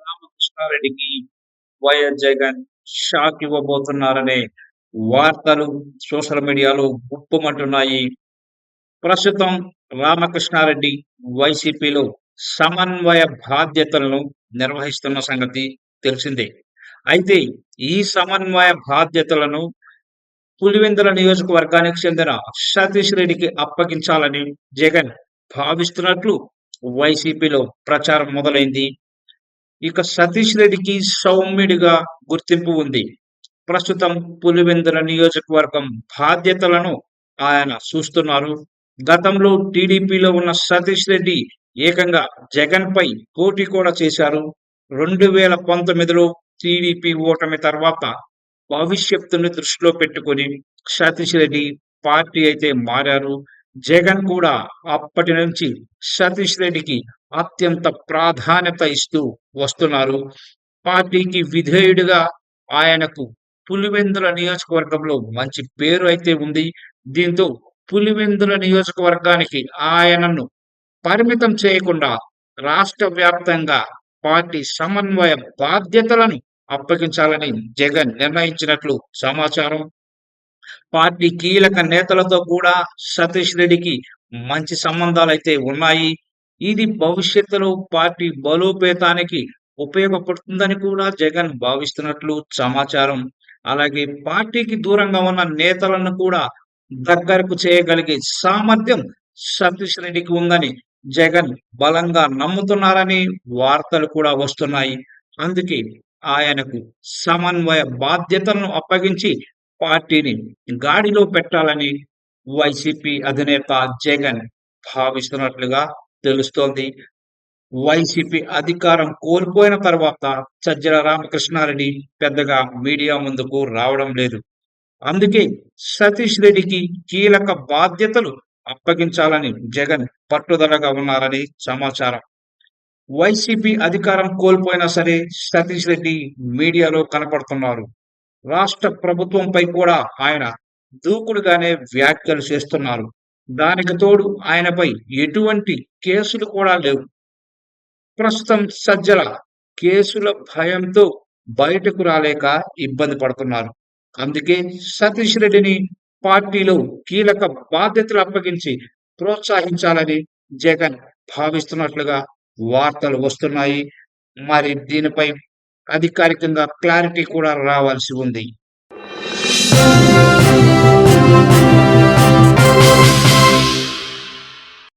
రామకృష్ణారెడ్డికి YS Jagan shock ఇవ్వబోతున్నారనే వార్తలు social మీడియాలో గుప్పమంటున్నాయి ప్రస్తుతం రామకృష్ణారెడ్డి వైసీపీలో సమన్వయ బాధ్యతలను నిర్వహిస్తున్న సంగతి తెలిసిందే. అయితే ఈ సమన్వయ బాధ్యతలను పులివెందుల నియోజకవర్గానికి చెందిన సతీష్ రెడ్డికి అప్పగించాలని జగన్ భావిస్తున్నట్లు వైసీపీలో ప్రచారం మొదలైంది. ఇక సతీష్ రెడ్డికి సౌమ్యుడిగా గుర్తింపు ఉంది. ప్రస్తుతం పులివెందుల నియోజకవర్గం బాధ్యతలను ఆయన చూస్తున్నారు. గతంలో టీడీపీలో ఉన్న సతీష్ రెడ్డి ఏకంగా జగన్ పై పోటీ కూడా చేశారు. రెండు వేల పంతొమ్మిదిలో టీడీపీ ఓటమి తర్వాత భవిష్యత్తుని దృష్టిలో పెట్టుకొని సతీష్ రెడ్డి పార్టీ అయితే మారారు. జగన్ కూడా అప్పటి నుంచి సతీష్ రెడ్డికి అత్యంత ప్రాధాన్యత ఇస్తూ వస్తున్నారు. పార్టీకి విధేయుడిగా ఆయనకు పులివెందుల నియోజకవర్గంలో మంచి పేరు అయితే ఉంది. దీంతో పులివెందుల నియోజకవర్గానికి ఆయనను పరిమితం చేయకుండా రాష్ట్ర వ్యాప్తంగా పార్టీ సమన్వయ బాధ్యతలను అప్పగించాలని జగన్ నిర్ణయించినట్లు సమాచారం. పార్టీ కీలక నేతలతో కూడా సతీష్ రెడ్డికి మంచి సంబంధాలు అయితే ఉన్నాయి. ఇది భవిష్యత్తులో పార్టీ బలోపేతానికి ఉపయోగపడుతుందని కూడా జగన్ భావిస్తున్నట్లు సమాచారం. అలాగే పార్టీకి దూరంగా ఉన్న నేతలను కూడా దగ్గరకు చేయగలిగే సామర్థ్యం సతీష్ రెడ్డికి ఉందని జగన్ బలంగా నమ్ముతున్నారని వార్తలు కూడా వస్తున్నాయి. అందుకే ఆయనకు సమన్వయ బాధ్యతలను అప్పగించి పార్టీని గాడిలో పెట్టాలని వైసీపీ అధినేత జగన్ భావిస్తున్నట్లుగా తెలుస్తోంది. వైసీపీ అధికారం కోల్పోయిన తర్వాత సజ్జల రామకృష్ణారెడ్డి పెద్దగా మీడియా ముందుకు రావడం లేదు. అందుకే సతీష్ రెడ్డికి కీలక బాధ్యతలు అప్పగించాలని జగన్ పట్టుదలగా ఉన్నారని సమాచారం. వైసీపీ అధికారం కోల్పోయినా సరే సతీష్ రెడ్డి మీడియాలో కనపడుతున్నారు. రాష్ట్ర ప్రభుత్వంపై కూడా ఆయన దూకుడుగానే వ్యాఖ్యలు చేస్తున్నారు. దానికి తోడు ఆయనపై ఎటువంటి కేసులు కూడా లేవు. ప్రస్తుతం సజ్జల కేసుల భయంతో బయటకు రాలేక ఇబ్బంది పడుతున్నారు. అందుకే సతీష్ రెడ్డిని పార్టీలో కీలక బాధ్యతలు అప్పగించి ప్రోత్సహించాలని జగన్ భావిస్తున్నట్లుగా వార్తలు వస్తున్నాయి. మరి దీనిపై అధికారికంగా క్లారిటీ కూడా రావాల్సి ఉంది.